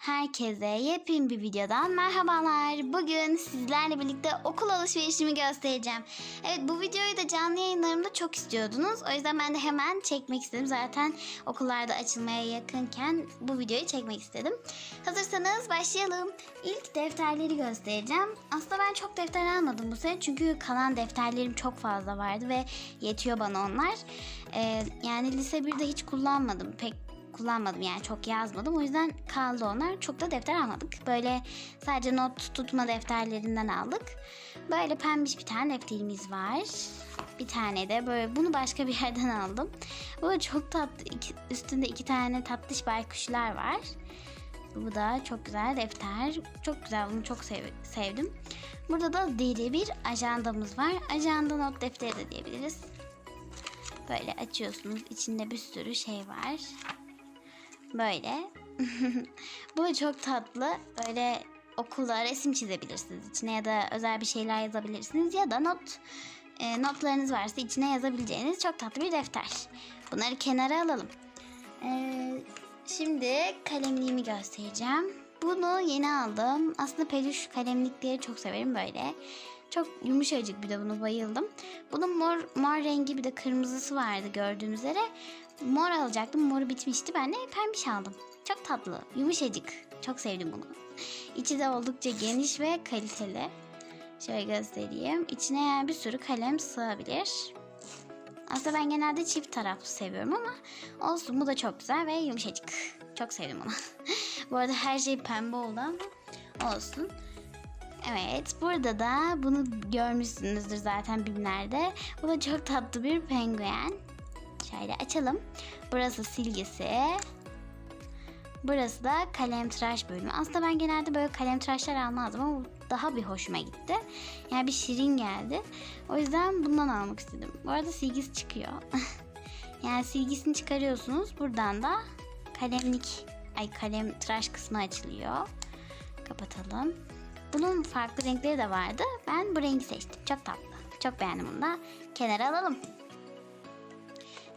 Herkese yepyeni bir videodan merhabalar. Bugün sizlerle birlikte okul alışverişimi göstereceğim. Evet bu videoyu da canlı yayınlarımda çok istiyordunuz. O yüzden ben de hemen çekmek istedim. Zaten okullarda açılmaya yakınken bu videoyu çekmek istedim. Hazırsanız başlayalım. İlk defterleri göstereceğim. Aslında ben çok defter almadım bu sene. Çünkü kalan defterlerim çok fazla vardı ve yetiyor bana onlar. Ee, yani lise 1'de hiç kullanmadım. Pek kullanmadım yani çok yazmadım. O yüzden kaldı onlar. Çok da defter almadık. Böyle sadece not tutma defterlerinden aldık. Böyle pembiş bir tane defterimiz var. Bir tane de böyle bunu başka bir yerden aldım. Bu çok tatlı. iki- üstünde iki tane tatlış baykuşlar var. Bu da çok güzel defter. Çok güzel bunu çok sev- sevdim. Burada da deri bir ajandamız var. Ajanda not defteri de diyebiliriz. Böyle açıyorsunuz. İçinde bir sürü şey var. Böyle. Bu çok tatlı. Böyle okulda resim çizebilirsiniz içine ya da özel bir şeyler yazabilirsiniz ya da not e, notlarınız varsa içine yazabileceğiniz çok tatlı bir defter. Bunları kenara alalım. Ee, şimdi kalemliğimi göstereceğim. Bunu yeni aldım. Aslında peluş kalemlikleri çok severim böyle. Çok yumuşacık bir de bunu bayıldım. Bunun mor, mor rengi bir de kırmızısı vardı gördüğünüz üzere. Mor alacaktım. Moru bitmişti. Ben de pembiş aldım. Çok tatlı. Yumuşacık. Çok sevdim bunu. İçi de oldukça geniş ve kaliteli. Şöyle göstereyim. İçine yani bir sürü kalem sığabilir. Aslında ben genelde çift taraflı seviyorum ama olsun bu da çok güzel ve yumuşacık. Çok sevdim onu. Bu arada her şey pembe oldu ama olsun. Evet burada da bunu görmüşsünüzdür zaten bimlerde. Bu da çok tatlı bir penguen. Şöyle açalım. Burası silgisi. Burası da kalem tıraş bölümü. Aslında ben genelde böyle kalem tıraşlar almazdım ama daha bir hoşuma gitti. Yani bir şirin geldi. O yüzden bundan almak istedim. Bu arada silgisi çıkıyor. yani silgisini çıkarıyorsunuz. Buradan da kalemlik, ay kalem tıraş kısmı açılıyor. Kapatalım. Bunun farklı renkleri de vardı. Ben bu rengi seçtim. Çok tatlı. Çok beğendim bunu da. Kenara alalım.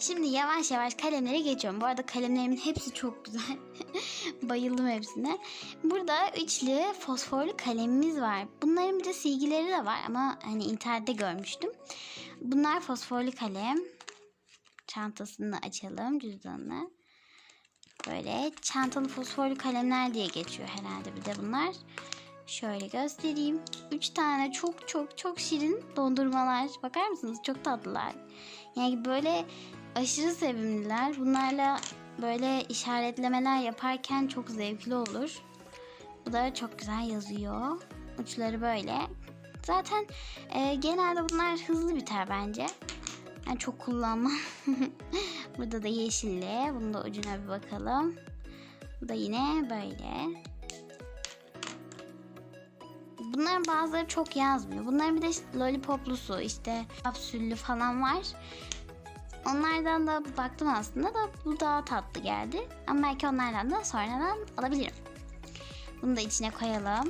Şimdi yavaş yavaş kalemlere geçiyorum. Bu arada kalemlerimin hepsi çok güzel. Bayıldım hepsine. Burada üçlü fosforlu kalemimiz var. Bunların bir de silgileri de var ama hani internette görmüştüm. Bunlar fosforlu kalem. Çantasını açalım cüzdanını. Böyle çantalı fosforlu kalemler diye geçiyor herhalde bir de bunlar. Şöyle göstereyim. Üç tane çok çok çok şirin dondurmalar. Bakar mısınız? Çok tatlılar. Yani böyle aşırı sevimliler. Bunlarla böyle işaretlemeler yaparken çok zevkli olur. Bu da çok güzel yazıyor. Uçları böyle. Zaten e, genelde bunlar hızlı biter bence. Ben çok kullanmam. Burada da yeşilli. Bunun da ucuna bir bakalım. Bu da yine böyle. Bunların bazıları çok yazmıyor. Bunların bir de lollipoplusu işte kapsüllü falan var. Onlardan da baktım aslında da bu daha tatlı geldi. Ama belki onlardan da sonradan alabilirim. Bunu da içine koyalım.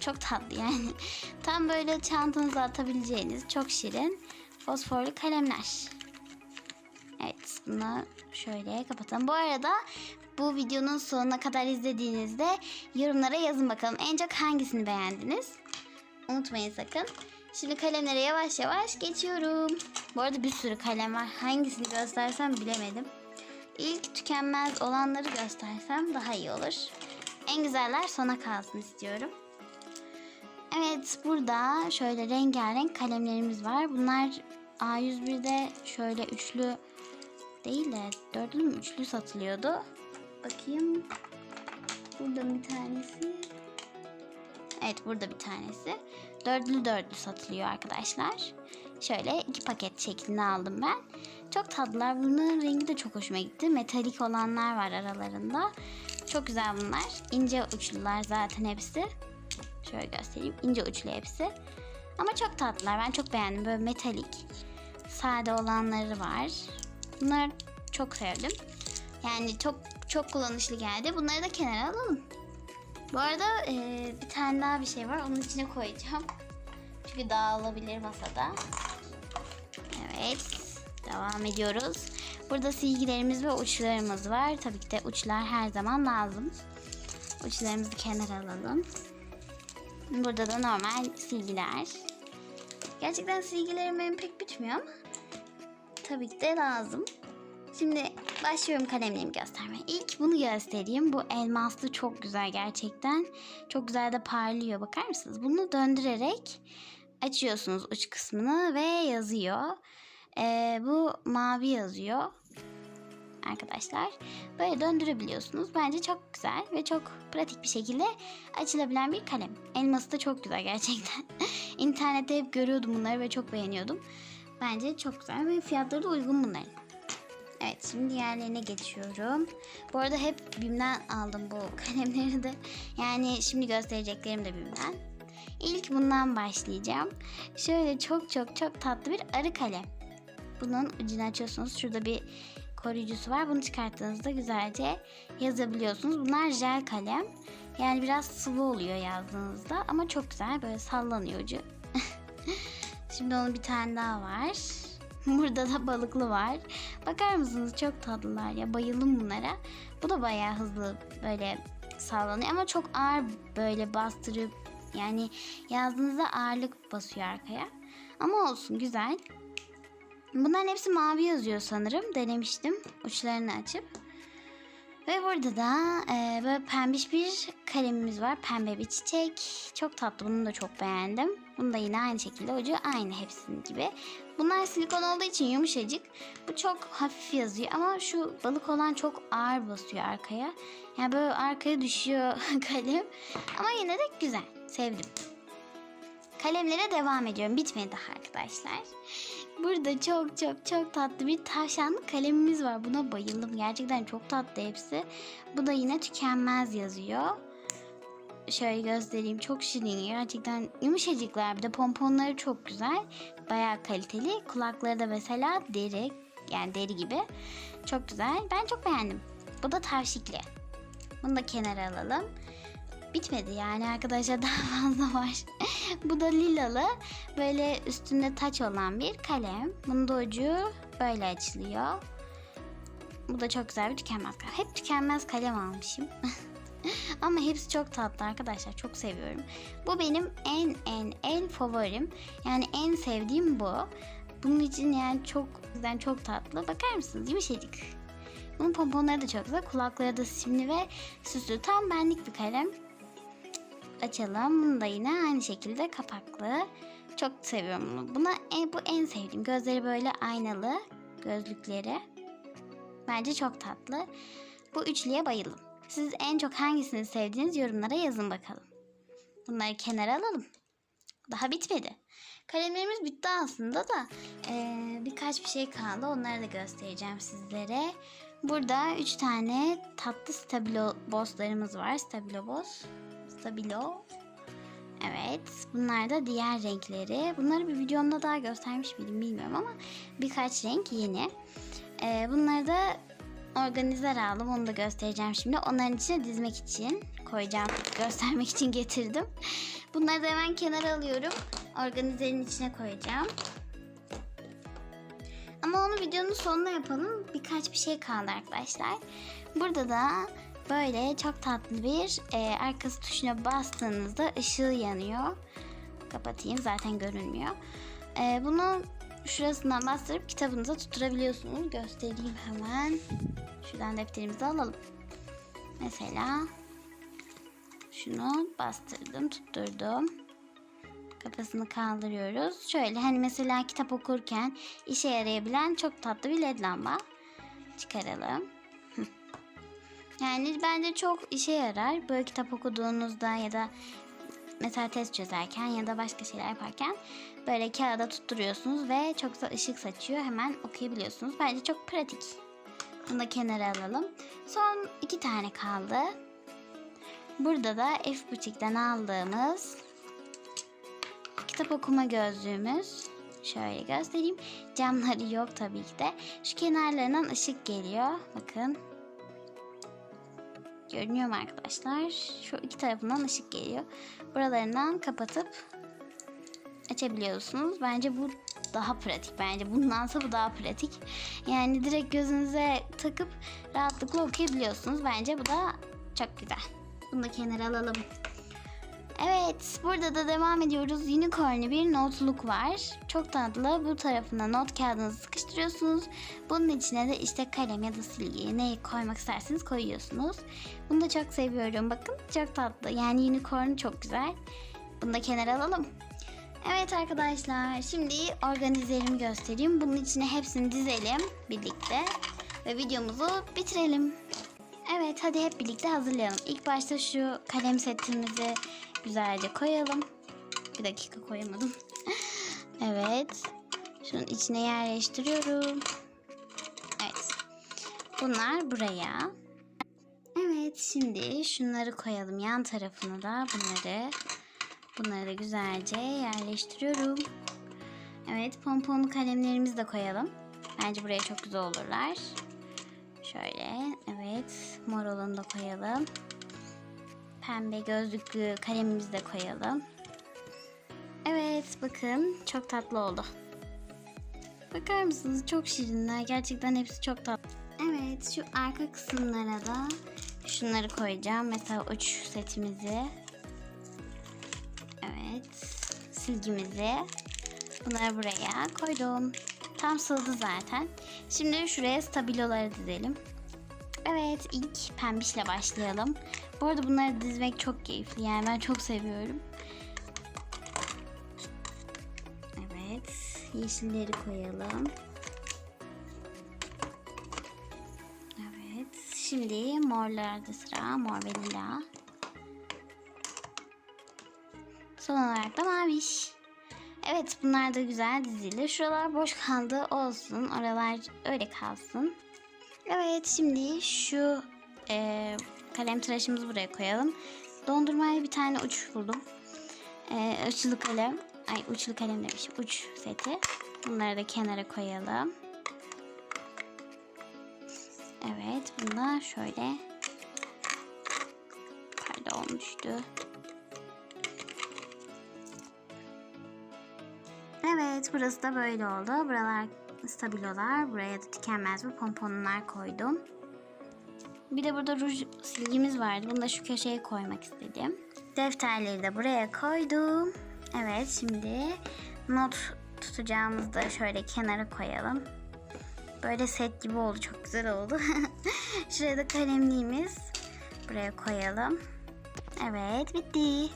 Çok tatlı yani. Tam böyle çantanıza atabileceğiniz çok şirin fosforlu kalemler. Evet bunu şöyle kapatalım. Bu arada bu videonun sonuna kadar izlediğinizde yorumlara yazın bakalım. En çok hangisini beğendiniz? Unutmayın sakın. Şimdi kalemlere yavaş yavaş geçiyorum. Bu arada bir sürü kalem var. Hangisini göstersem bilemedim. İlk tükenmez olanları göstersem daha iyi olur. En güzeller sona kalsın istiyorum. Evet burada şöyle rengarenk kalemlerimiz var. Bunlar A101'de şöyle üçlü değil de dörtlü mü üçlü satılıyordu. Bakayım. Burada bir tanesi. Evet burada bir tanesi. Dörtlü dörtlü satılıyor arkadaşlar. Şöyle iki paket şeklinde aldım ben. Çok tatlılar. Bunun rengi de çok hoşuma gitti. Metalik olanlar var aralarında. Çok güzel bunlar. İnce uçlular zaten hepsi. Şöyle göstereyim. İnce uçlu hepsi. Ama çok tatlılar. Ben çok beğendim. Böyle metalik. Sade olanları var. Bunları çok sevdim. Yani çok çok kullanışlı geldi. Bunları da kenara alalım. Bu arada eee, bir tane daha bir şey var. Onun içine koyacağım. Çünkü dağılabilir masada. Evet. Devam ediyoruz. Burada silgilerimiz ve uçlarımız var. Tabii ki de uçlar her zaman lazım. Uçlarımızı kenara alalım. Burada da normal silgiler. Gerçekten silgilerim benim pek bitmiyor ama tabii ki de lazım. Şimdi başlıyorum kalemlerimi göstermeye. İlk bunu göstereyim. Bu elmaslı çok güzel gerçekten. Çok güzel de parlıyor. Bakar mısınız? Bunu döndürerek açıyorsunuz uç kısmını ve yazıyor. Ee, bu mavi yazıyor. Arkadaşlar böyle döndürebiliyorsunuz. Bence çok güzel ve çok pratik bir şekilde açılabilen bir kalem. Elması da çok güzel gerçekten. İnternette hep görüyordum bunları ve çok beğeniyordum. Bence çok güzel ve fiyatları da uygun bunların. Evet şimdi diğerlerine geçiyorum. Bu arada hep BİM'den aldım bu kalemleri de. Yani şimdi göstereceklerim de BİM'den. İlk bundan başlayacağım. Şöyle çok çok çok tatlı bir arı kalem. Bunun ucunu açıyorsunuz. Şurada bir koruyucusu var. Bunu çıkarttığınızda güzelce yazabiliyorsunuz. Bunlar jel kalem. Yani biraz sıvı oluyor yazdığınızda ama çok güzel böyle sallanıyor ucu. Şimdi onun bir tane daha var. Burada da balıklı var. Bakar mısınız çok tatlılar ya bayıldım bunlara. Bu da bayağı hızlı böyle sallanıyor ama çok ağır böyle bastırıp yani yazdığınızda ağırlık basıyor arkaya. Ama olsun güzel. Bunların hepsi mavi yazıyor sanırım. Denemiştim uçlarını açıp. Ve burada da e, böyle pembiş bir kalemimiz var. Pembe bir çiçek. Çok tatlı. Bunu da çok beğendim. Bunu da yine aynı şekilde ucu aynı hepsinin gibi. Bunlar silikon olduğu için yumuşacık. Bu çok hafif yazıyor ama şu balık olan çok ağır basıyor arkaya. Yani böyle arkaya düşüyor kalem. Ama yine de güzel. Sevdim. Kalemlere devam ediyorum. Bitmedi daha arkadaşlar. Burada çok çok çok tatlı bir tavşanlı kalemimiz var. Buna bayıldım. Gerçekten çok tatlı hepsi. Bu da yine tükenmez yazıyor. Şöyle göstereyim. Çok şirin. Gerçekten yumuşacıklar. Bir de pomponları çok güzel. Bayağı kaliteli. Kulakları da mesela deri. Yani deri gibi. Çok güzel. Ben çok beğendim. Bu da tavşikli. Bunu da kenara alalım. Bitmedi yani arkadaşlar daha fazla var. Bu da lilalı böyle üstünde taç olan bir kalem. Bunun da ucu böyle açılıyor. Bu da çok güzel bir tükenmez kalem. Hep tükenmez kalem almışım. Ama hepsi çok tatlı arkadaşlar. Çok seviyorum. Bu benim en en en favorim. Yani en sevdiğim bu. Bunun için yani çok güzel çok tatlı. Bakar mısınız? Yumuşacık. Bunun pomponları da çok güzel. Kulakları da simli ve süslü. Tam benlik bir kalem açalım. Bunu da yine aynı şekilde kapaklı. Çok seviyorum bunu. Buna en, bu en sevdiğim. Gözleri böyle aynalı. Gözlükleri. Bence çok tatlı. Bu üçlüye bayıldım. Siz en çok hangisini sevdiğiniz yorumlara yazın bakalım. Bunları kenara alalım. Daha bitmedi. Kalemlerimiz bitti aslında da eee, birkaç bir şey kaldı. Onları da göstereceğim sizlere. Burada üç tane tatlı stabilo bosslarımız var. Stabilo boss. Stabilo. Evet. Bunlar da diğer renkleri. Bunları bir videomda daha göstermiş miydim bilmiyorum ama birkaç renk yeni. Ee, bunları da organizer aldım. Onu da göstereceğim şimdi. Onların içine dizmek için koyacağım. Göstermek için getirdim. Bunları da hemen kenara alıyorum. Organizerin içine koyacağım. Ama onu videonun sonuna yapalım. Birkaç bir şey kaldı arkadaşlar. Burada da böyle çok tatlı bir e, arkası tuşuna bastığınızda ışığı yanıyor. Kapatayım zaten görünmüyor. E, bunu şurasından bastırıp kitabınıza tutturabiliyorsunuz. Göstereyim hemen. Şuradan defterimizi alalım. Mesela şunu bastırdım, tutturdum. Kafasını kaldırıyoruz. Şöyle hani mesela kitap okurken işe yarayabilen çok tatlı bir led lamba. Çıkaralım. Yani bence çok işe yarar. Böyle kitap okuduğunuzda ya da mesela test çözerken ya da başka şeyler yaparken böyle kağıda tutturuyorsunuz ve çok güzel ışık saçıyor. Hemen okuyabiliyorsunuz. Bence çok pratik. Bunu da kenara alalım. Son iki tane kaldı. Burada da F Butik'ten aldığımız kitap okuma gözlüğümüz. Şöyle göstereyim. Camları yok tabii ki de. Şu kenarlarından ışık geliyor. Bakın. Görünüyor mu arkadaşlar? Şu iki tarafından ışık geliyor. Buralarından kapatıp açabiliyorsunuz. Bence bu daha pratik bence. Bundansa bu daha pratik. Yani direkt gözünüze takıp rahatlıkla okuyabiliyorsunuz. Bence bu da çok güzel. Bunu da kenara alalım. Evet, burada da devam ediyoruz. Unicorn'lu bir notluk var. Çok tatlı. Bu tarafına not kağıdınızı sıkıştırıyorsunuz. Bunun içine de işte kalem ya da silgi neyi koymak isterseniz koyuyorsunuz. Bunu da çok seviyorum. Bakın çok tatlı. Yani unicorn çok güzel. Bunu da kenara alalım. Evet arkadaşlar, şimdi organizelerimi göstereyim. Bunun içine hepsini dizelim birlikte ve videomuzu bitirelim. Evet, hadi hep birlikte hazırlayalım. İlk başta şu kalem setimizi güzelce koyalım. Bir dakika koyamadım. evet. Şunun içine yerleştiriyorum. Evet. Bunlar buraya. Evet, şimdi şunları koyalım yan tarafına da bunları. Bunları da güzelce yerleştiriyorum. Evet, pomponlu kalemlerimizi de koyalım. Bence buraya çok güzel olurlar. Şöyle, evet, mor olanı da koyalım. Pembe gözlüklü kalemimizi de koyalım. Evet, bakın çok tatlı oldu. Bakar mısınız? Çok şirinler. Gerçekten hepsi çok tatlı. Evet, şu arka kısımlara da şunları koyacağım. Mesela uç setimizi. Evet. Silgimizi. Bunları buraya koydum. Tam sığdı zaten. Şimdi şuraya stabiloları dizelim. Evet ilk pembişle başlayalım. Bu arada bunları dizmek çok keyifli. Yani ben çok seviyorum. Evet. Yeşilleri koyalım. Evet. Şimdi morlarda sıra. Mor ve lila. Son olarak da maviş. Evet bunlar da güzel dizili. Şuralar boş kaldı olsun. Oralar öyle kalsın. Evet şimdi şu e, kalem tıraşımızı buraya koyalım. Dondurmaya bir tane uç buldum. E, uçlu kalem. Ay uçlu kalem demişim. Uç seti. Bunları da kenara koyalım. Evet bunu da şöyle. Pardon düştü. Evet burası da böyle oldu. Buralar stabilolar. Buraya da tükenmez bir pomponlar koydum. Bir de burada ruj silgimiz vardı. Bunu da şu köşeye koymak istedim. Defterleri de buraya koydum. Evet şimdi not tutacağımızı da şöyle kenara koyalım. Böyle set gibi oldu. Çok güzel oldu. Şuraya da kalemliğimiz. Buraya koyalım. Evet bitti.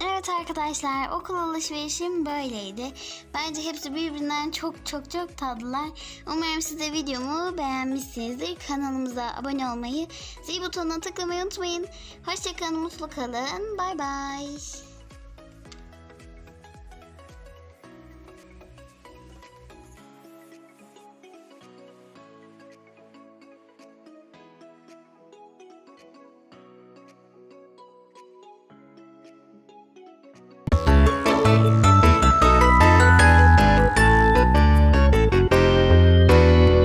Evet arkadaşlar okul alışverişim böyleydi. Bence hepsi birbirinden çok çok çok tatlılar. Umarım siz de videomu beğenmişsinizdir. Kanalımıza abone olmayı, zil butonuna tıklamayı unutmayın. Hoşçakalın, mutlu kalın. Bay bay.